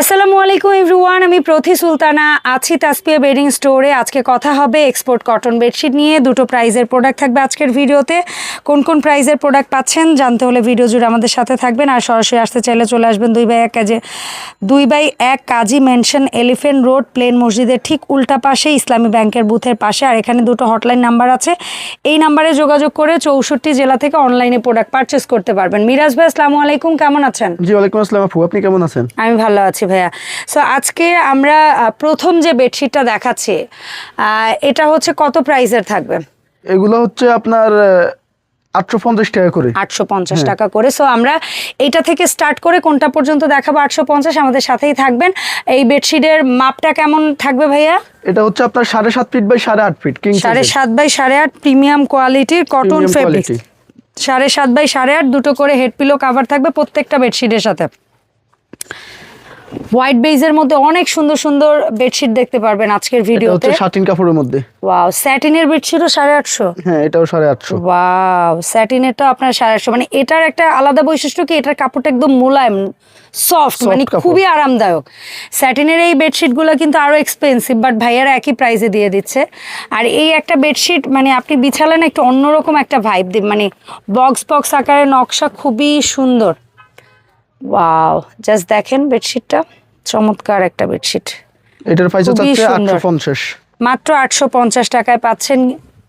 আসসালামু আলাইকুম এভরিওয়ান আমি প্রথি সুলতানা আছি তাসপিয়া বেডিং স্টোরে। আজকে কথা হবে এক্সপোর্ট কটন বেডশিট নিয়ে। দুটো প্রাইজের প্রোডাক্ট থাকবে আজকের ভিডিওতে। কোন কোন প্রাইজের প্রোডাক্ট পাচ্ছেন জানতে হলে ভিডিও জুড়ে আমাদের সাথে থাকবেন। আর সরাসরি আসতে চাইলে চলে আসবেন দুই বাই এক কাজে। দুই বাই এক কাজী মেনশন এলিফেন্ট রোড প্লেন মসজিদের ঠিক উল্টা পাশে ইসলামী ব্যাংকের বুথের পাশে। আর এখানে দুটো হটলাইন নাম্বার আছে। এই নাম্বারে যোগাযোগ করে চৌষট্টি জেলা থেকে অনলাইনে প্রোডাক্ট পারচেস করতে পারবেন। মিরাজ ভাই আসসালামু আলাইকুম। কেমন আছেন? জি ওয়ালাইকুম আসসালাম আপু। আপনি কেমন আছেন? আমি ভালো আছি। ভাইয়া। সো আজকে আমরা প্রথম যে বেডশিটটা দেখাচ্ছি এটা হচ্ছে কত প্রাইসের থাকবে? এগুলো হচ্ছে আপনার আটশো পঞ্চাশ টাকা করে। আটশো পঞ্চাশ টাকা করে। সো আমরা এইটা থেকে স্টার্ট করে কোনটা পর্যন্ত দেখাবো? আটশো পঞ্চাশ আমাদের সাথেই থাকবেন। এই বেডশিটের মাপটা কেমন থাকবে ভাইয়া? এটা হচ্ছে আপনার সাড়ে সাত ফিট বাই সাড়ে আট ফিট সাড়ে সাত বাই সাড়ে আট প্রিমিয়াম কোয়ালিটির কটন ফেব্রিক সাড়ে সাত বাই সাড়ে আট দুটো করে হেড পিলো কাভার থাকবে প্রত্যেকটা বেডশিটের সাথে। হোয়াইট বেইজের মধ্যে অনেক সুন্দর সুন্দর বেডশিট দেখতে পারবেন আজকের এটা ভিডিওতে হচ্ছে সাটিন কাপড়ের মধ্যে। ওয়াও স্যাটিনের বেডশিটও সাড়ে আটশো? হ্যাঁ এটাও সাড়ে আটশো। ওয়াও স্যাটিনেরটা আপনার সাড়ে আটশো। মানে এটার একটা আলাদা বৈশিষ্ট্য কি? এটার কাপড়টা একদম মোলায়েম সফট মানে খুবই আরামদায়ক। স্যাটিনের এই বেডশিটগুলো কিন্তু আরও এক্সপেন্সিভ বাট ভাইয়ারা একই প্রাইসে দিয়ে দিচ্ছে। আর এই একটা বেডশিট মানে আপনি বিছালেন একটু অন্যরকম একটা ভাইব দিন মানে বক্স বক্স আকারের নকশা খুবই সুন্দর। ওয়াও জাস্ট দেখেন বেডশিটটা চমৎকার একটা বেডশিট এটার প্রাইস হচ্ছে খুবই সুন্দর। আটশো পঞ্চাশ। মাত্র আটশো পঞ্চাশ টাকায় পাচ্ছেন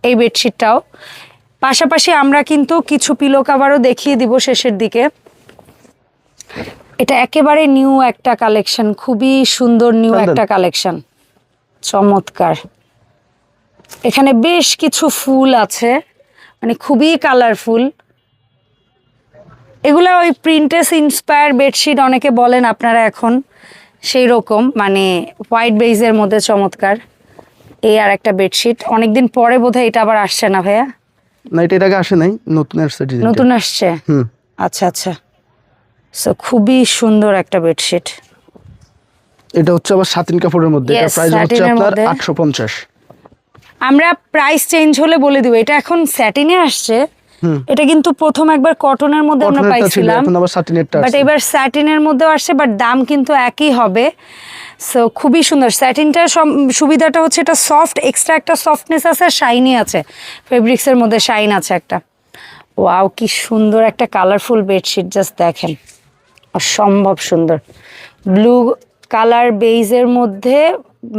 এই বেডশিটটাও পাশাপাশি আমরা কিন্তু কিছু পিলো কাভারও দেখিয়ে দিব শেষের দিকে। এটা একেবারে নিউ একটা কালেকশন খুবই সুন্দর নিউ একটা কালেকশন চমৎকার। এখানে বেশ কিছু ফুল আছে মানে খুবই কালারফুল এগুলো ওই প্রিন্টেস ইন্সপায়ার বেডশিট অনেকে বলেন আপনারা এখন সেই রকম মানে হোয়াইট বেইজের মধ্যে চমৎকার। এই আর একটা বেডশিট অনেকদিন পরে বোধহয় এটা আবার আসছে না ভাইয়া? না এটা এর আগে আসে নাই নতুন আসছে নতুন আসছে? হুম। আচ্ছা আচ্ছা। সো খুবই সুন্দর একটা বেডশিট এটা হচ্ছে আবার সাতিন কাপড়ের মধ্যে এটা প্রাইস হচ্ছে আপনার মধ্যে। আটশো পঞ্চাশ। আমরা প্রাইস চেঞ্জ হলে বলে দিব এটা এখন স্যাটিনে আসছে। এটা কিন্তু প্রথম একবার কটনের মধ্যে আমরা পাইছিলাম। বাট এবার স্যাটিনের মধ্যেও আসছে বাট দাম কিন্তু একই হবে। সো খুবই সুন্দর। স্যাটিনটার সুবিধাটা হচ্ছে এটা সফট এক্সট্রা একটা সফটনেস আছে শাইনি আছে। ফেব্রিক্সের মধ্যে শাইন আছে একটা। ওয়াও কি সুন্দর একটা কালারফুল বেডশিট জাস্ট দেখেন। অসম্ভব সুন্দর। ব্লু কালার বেইজের মধ্যে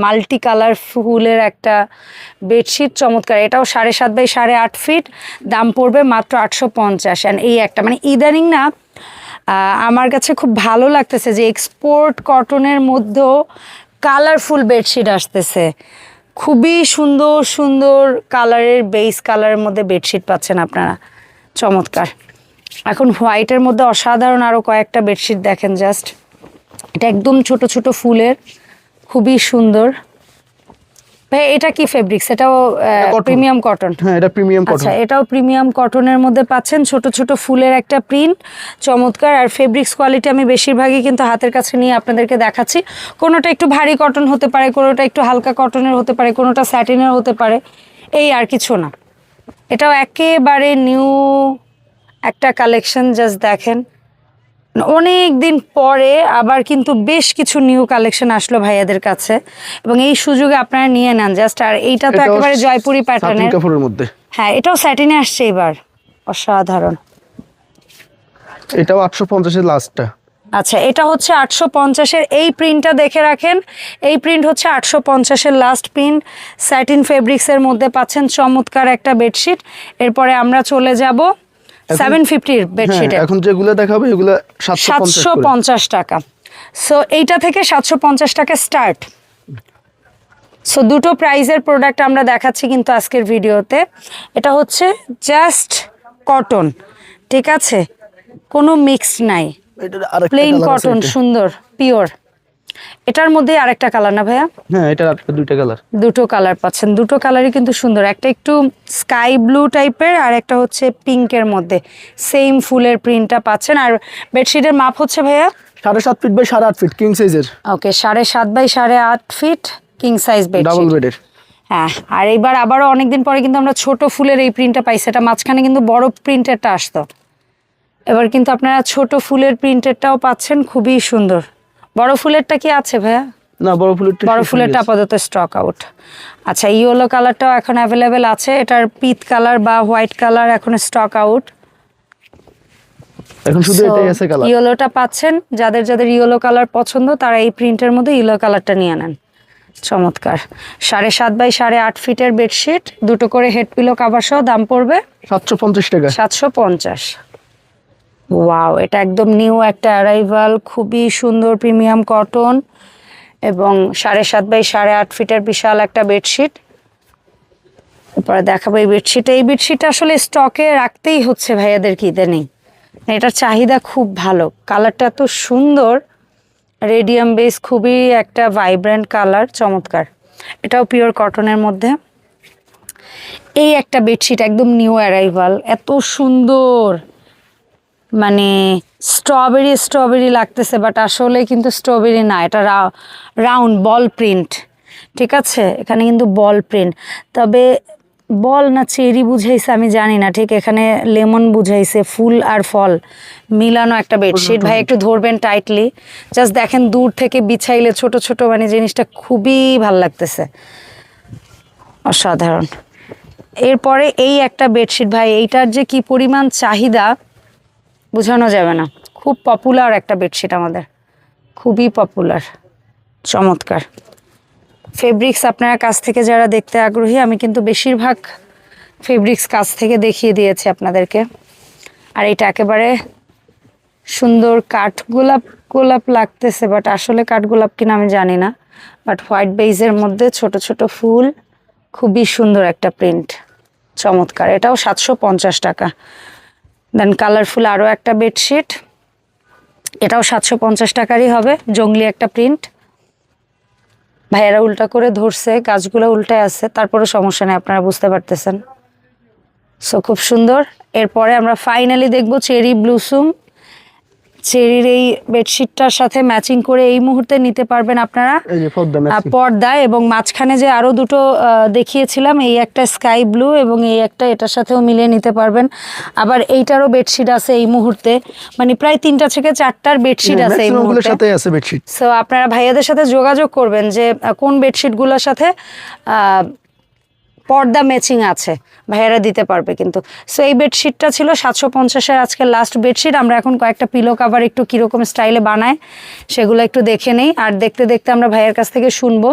মাল্টি কালার ফুলের একটা বেডশিট চমৎকার। এটাও সাড়ে সাত বাই সাড়ে আট ফিট, দাম পড়বে মাত্র আটশো পঞ্চাশ। অ্যান্ড এই একটা মানে ইদানিং না আমার কাছে খুব ভালো লাগতেছে যে এক্সপোর্ট কটনের মধ্যেও কালারফুল বেডশিট আসতেছে। খুবই সুন্দর সুন্দর কালারের বেস কালারের মধ্যে বেডশিট পাচ্ছেন আপনারা। চমৎকার। এখন হোয়াইটের মধ্যে অসাধারণ আরও কয়েকটা বেডশিট দেখেন জাস্ট এটা একদম ছোট ছোট ফুলের। খুবই সুন্দর। ভাই এটা কি ফেব্রিক্স এটাও। প্রিমিয়াম কটন হ্যাঁ এটা প্রিমিয়াম কটন আচ্ছা এটাও প্রিমিয়াম কটনের মধ্যে পাচ্ছেন। ছোট ছোট ফুলের একটা প্রিন্ট চমৎকার। আর ফেব্রিক্স কোয়ালিটি আমি বেশিরভাগই কিন্তু হাতের কাছে নিয়ে আপনাদেরকে দেখাচ্ছি। কোনোটা একটু ভারী কটন হতে পারে কোনোটা একটু হালকা কটনের হতে পারে কোনোটা স্যাটিনের হতে পারে। এই আর কিছু না। এটাও একেবারে নিউ একটা কালেকশন জাস্ট দেখেন। অনেক দিন পরে আবার কিন্তু বেশ কিছু নিউ কালেকশন আসলো ভাইয়াদের কাছে। এবং এই সুযোগে আপনারা নিয়ে নেন জাস্ট আর এইটা তো একেবারে জয়পুরি প্যাটার্নের কাপড়ের মধ্যে। হ্যাঁ এটাও স্যাটিনে আসছে এবার। অসাধারণ। এটাও আটশো পঞ্চাশের লাস্টটা আচ্ছা এটা হচ্ছে আটশো পঞ্চাশের এই প্রিন্টটা দেখে রাখেন। এই প্রিন্ট হচ্ছে আটশো পঞ্চাশের লাস্ট প্রিন্ট স্যাটিন ফেব্রিক্সের মধ্যে পাচ্ছেন চমৎকার একটা বেডশিট এরপরে আমরা চলে যাব সেভেন ফিফটির হ্যাঁ বেডশিটে এখন যেগুলো দেখাবে এগুলো সাতশো পঞ্চাশ সাতশো করে। পঞ্চাশ টাকা। সো এইটা থেকে সাতশো পঞ্চাশ টাকা স্টার্ট সো দুটো প্রাইজের প্রোডাক্ট আমরা দেখাচ্ছি কিন্তু আজকের ভিডিওতে। এটা হচ্ছে জাস্ট কটন ঠিক আছে? কোনো মিক্সড নাই। প্লেন কটন সুন্দর পিওর এটার মধ্যে আরেকটা কালার না ভাইয়া? হ্যাঁ আরেকটা দুইটা কালার দুটো কালার পাচ্ছেন। দুটো কালারই কিন্তু সুন্দর। একটা একটু স্কাই ব্লু টাইপের আর একটা হচ্ছে পিঙ্কের মধ্যে। সেম ফুলের প্রিন্টটা পাচ্ছেন। আর বেডশিটের মাপ হচ্ছে ভাইয়া? সাড়ে সাত ফিট বাই সাড়ে আট ফিট কিং সাইজের ওকে সাড়ে সাত বাই সাড়ে আট feet king size double bedsheet বেডের হ্যাঁ আর এইবার আবারও অনেকদিন পরে কিন্তু আমরা ছোট ফুলের এই প্রিন্টটা পাই। সেটা মাঝখানে কিন্তু বড় প্রিন্টেরটা আসতো। এবার কিন্তু আপনারা ছোট ফুলের প্রিন্টেরটাও পাচ্ছেন। খুবই সুন্দর। বড় ফুলেরটা কি আছে ভাইয়া? না বড় ফুলের বড় ফুলেরটা আপাতত স্টক আউট আচ্ছা ইয়েলো কালারটাও এখন অ্যাভেলেবেল আছে। এটার পিত কালার বা হোয়াইট কালার এখন স্টক আউট এখন শুধু এটাই আছে কালার ইয়েলোটা পাচ্ছেন। যাদের যাদের ইয়েলো কালার পছন্দ তারা এই প্রিন্টের মধ্যে ইয়েলো কালারটা নিয়ে নেন। চমৎকার। সাড়ে সাত বাই সাড়ে আট ফিটের বেডশিট দুটো করে হেড পিলো কাভার সহ দাম পড়বে সাতশো পঞ্চাশ টাকা। সাতশো পঞ্চাশ। ওয়াও এটা একদম নিউ একটা অ্যারাইভাল খুবই সুন্দর প্রিমিয়াম কটন এবং সাড়ে সাত বাই সাড়ে আট ফিটের বিশাল একটা বেডশিট এরপরে দেখাবো এই বেডশিট এই বেডশিট আসলে স্টকে রাখতেই হচ্ছে ভাইয়াদের কি নেই এটার চাহিদা খুব ভালো। কালারটা এত সুন্দর। রেডিয়াম বেস খুবই একটা ভাইব্রেন্ট কালার চমৎকার। এটাও পিওর কটনের মধ্যে। এই একটা বেডশিট একদম নিউ অ্যারাইভাল এত সুন্দর! মানে স্ট্রবেরি স্ট্রবেরি লাগতেছে বাট আসলে কিন্তু স্ট্রবেরি না এটা রাউন্ড বল প্রিন্ট ঠিক আছে? এখানে কিন্তু বল প্রিন্ট তবে বল না চেরি বুঝাইছে আমি জানি না ঠিক? এখানে লেমন বুঝাইছে ফুল আর ফল মিলানো একটা বেডশিট ভাই একটু ধরবেন টাইটলি জাস্ট দেখেন দূর থেকে বিছাইলে ছোট ছোট মানে জিনিসটা খুবই ভালো লাগতেছে। অসাধারণ। এরপরে এই একটা বেডশিট ভাই এইটার যে কি পরিমাণ চাহিদা বোঝানো যাবে না। খুব পপুলার একটা বেডশিট আমাদের। খুবই পপুলার চমৎকার। ফেব্রিক্স আপনারা কাছ থেকে যারা দেখতে আগ্রহী, আমি কিন্তু বেশিরভাগ ফেব্রিক্স কাছ থেকে দেখিয়ে দিয়েছি আপনাদেরকে। আর এটা একেবারে সুন্দর কাঠ গোলাপ গোলাপ লাগতেছে বাট আসলে কাঠ গোলাপ কিনা আমি জানি না। বাট হোয়াইট বেইজের মধ্যে ছোট ছোট ফুল, খুবই সুন্দর একটা প্রিন্ট চমৎকার। এটাও সাতশো পঞ্চাশ টাকা। দেন কালারফুল আরও একটা বেডশিট এটাও সাতশো পঞ্চাশ টাকারই হবে, জঙ্গলি একটা প্রিন্ট ভাইয়েরা উল্টা করে ধরছে, গাছগুলো উল্টায় আছে তারপরে সমস্যা নেই, আপনারা বুঝতে পারতেছেন। সো খুব সুন্দর। এরপরে আমরা ফাইনালি দেখব চেরি ব্লুসুম চেরির এই বেডশিটটার সাথে ম্যাচিং করে এই মুহূর্তে নিতে পারবেন আপনারা। পর্দায় এবং মাঝখানে যে আরও দুটো দেখিয়েছিলাম এই একটা স্কাই ব্লু এবং এই একটা এটার সাথেও মিলিয়ে নিতে পারবেন। আবার এইটারও বেডশিট আছে এই মুহূর্তে। মানে প্রায় তিনটা থেকে চারটার বেডশিট আছে এই মুহূর্তে। আছে বেডশিট। সো আপনারা ভাইয়াদের সাথে যোগাযোগ করবেন যে কোন বেডশিটগুলোর সাথে আহ, পর্দা ম্যাচিং আছে। ভাইয়ারা দিতে পারবে কিন্তু। সো এই বেডশিটটা ছিল সাতশো পঞ্চাশের আজকে লাস্ট বেডশিট আমরা এখন কয়েকটা পিলো কাভার একটু কীরকম স্টাইলে বানায় সেগুলো একটু দেখে নেই। আর দেখতে দেখতে আমরা ভাইয়ার কাছ থেকে শুনব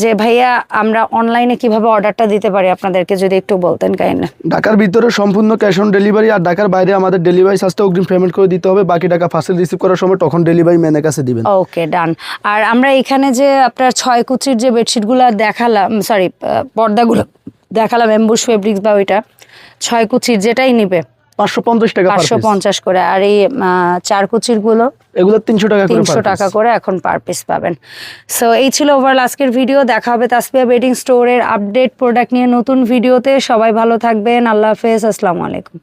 যে ভাইয়া আমরা অনলাইনে কীভাবে অর্ডারটা দিতে পারি আপনাদেরকে যদি একটু বলতেন কাইন্ডলি। ঢাকার ভিতরে সম্পূর্ণ ক্যাশ অন ডেলিভারি আর ঢাকার বাইরে আমাদের ডেলিভারি চার্জটা অগ্রিম পেমেন্ট করে দিতে হবে। বাকি টাকা ফার্সেল রিসিভ করার সময় তখন ডেলিভারি ম্যানের কাছে দিবেন। ওকে ডান আর আমরা এখানে যে আপনার ছয় কুচির যে বেডশিটগুলো দেখালাম সরি পর্দাগুলো দেখালাম এম্বুশ ফেব্রিক্স বা ওইটা। ছয় কুচির যেটাই নিবে। পাঁচশো পঞ্চাশ টাকা পাঁচশো পঞ্চাশ করে। আর এই চার কুচিরগুলো এগুলো তিনশো টাকা তিনশো টাকা করে এখন পার পিস পাবেন। সো এই ছিল ওভারঅল আজকের ভিডিও দেখা হবে তাসপিয়া বেডিং স্টোরের আপডেট প্রোডাক্ট নিয়ে নতুন ভিডিওতে সবাই ভালো থাকবেন। আল্লাহ হাফেজ। আসসালামু আলাইকুম।